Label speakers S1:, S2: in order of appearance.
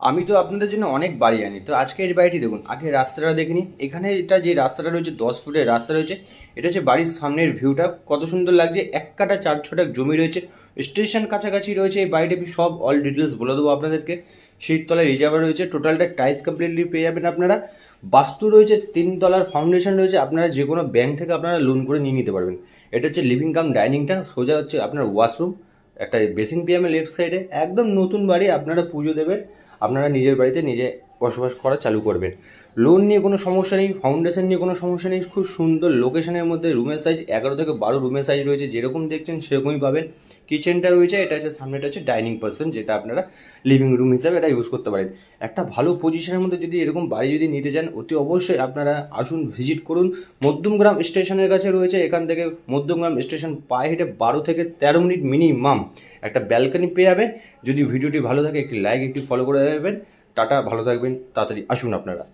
S1: আমি তো আপনাদের জন্য অনেক বাড়ি আনি। তো আজকে এই বাড়িটি দেখুন, আগে রাস্তাটা দেখিনি এখানে এটা যে রাস্তাটা রয়েছে, দশ ফুটের রাস্তা রয়েছে, এটা হচ্ছে বাড়ির সামনের ভিউটা কত সুন্দর লাগছে, এক কাটা চার ছটা জমি রয়েছে স্টেশন কাছাকাছি রয়েছে এই বাড়িটা। আমি সব অল ডিটেলস বলে দেবো আপনাদেরকে। শীততলায় রিজার্ভার রয়েছে টোটালটা টাইস কমপ্লিটলি পেয়ে যাবেন আপনারা। বাস্তু রয়েছে, তিন তলার ফাউন্ডেশন রয়েছে, আপনারা যে কোনো ব্যাংক থেকে আপনারা লোন করে নিয়ে নিতে পারবেন। এটা হচ্ছে লিভিং কাম ডাইনিংটা সোজা হচ্ছে আপনার ওয়াশরুম একটা বেসিন পিএমের লেফট সাইডে একদম নতুন বাড়ি আপনারা পুজো দেবেন। আপনারা নিজের বাড়িতে নিজে বসবাস করা চালু করবেন। লোন নিয়ে কোনো সমস্যা নেই ফাউন্ডেশন নিয়ে কোনো সমস্যা নেই, খুব সুন্দর লোকেশনের মধ্যে রুমের সাইজ এগারো থেকে বারো রুমের সাইজ রয়েছে, যেরকম দেখছেন সেরকমই পাবেন। কিচেনটা রয়েছে, এটা হচ্ছে সামনেটা হচ্ছে ডাইনিং পার্সন যেটা আপনারা লিভিং রুম হিসাবে এটা ইউজ করতে পারেন। একটা ভালো পজিশনের মধ্যে যদি এরকম বাড়ি যদি নিতে চান, অতি অবশ্যই আপনারা আসুন ভিজিট করুন। মধ্যমগ্রাম স্টেশনের কাছে রয়েছে, এখান থেকে মধ্যমগ্রাম স্টেশন পায়ে হেঁটে বারো থেকে তেরো মিনিট মিনিমাম একটা ব্যালকনি পেয়ে যাবেন। যদি ভিডিওটি ভালো থাকে, একটি লাইক একটি ফলো করে দেবেন টাটা ভালো থাকবেন তাড়াতাড়ি আসুন আপনারা।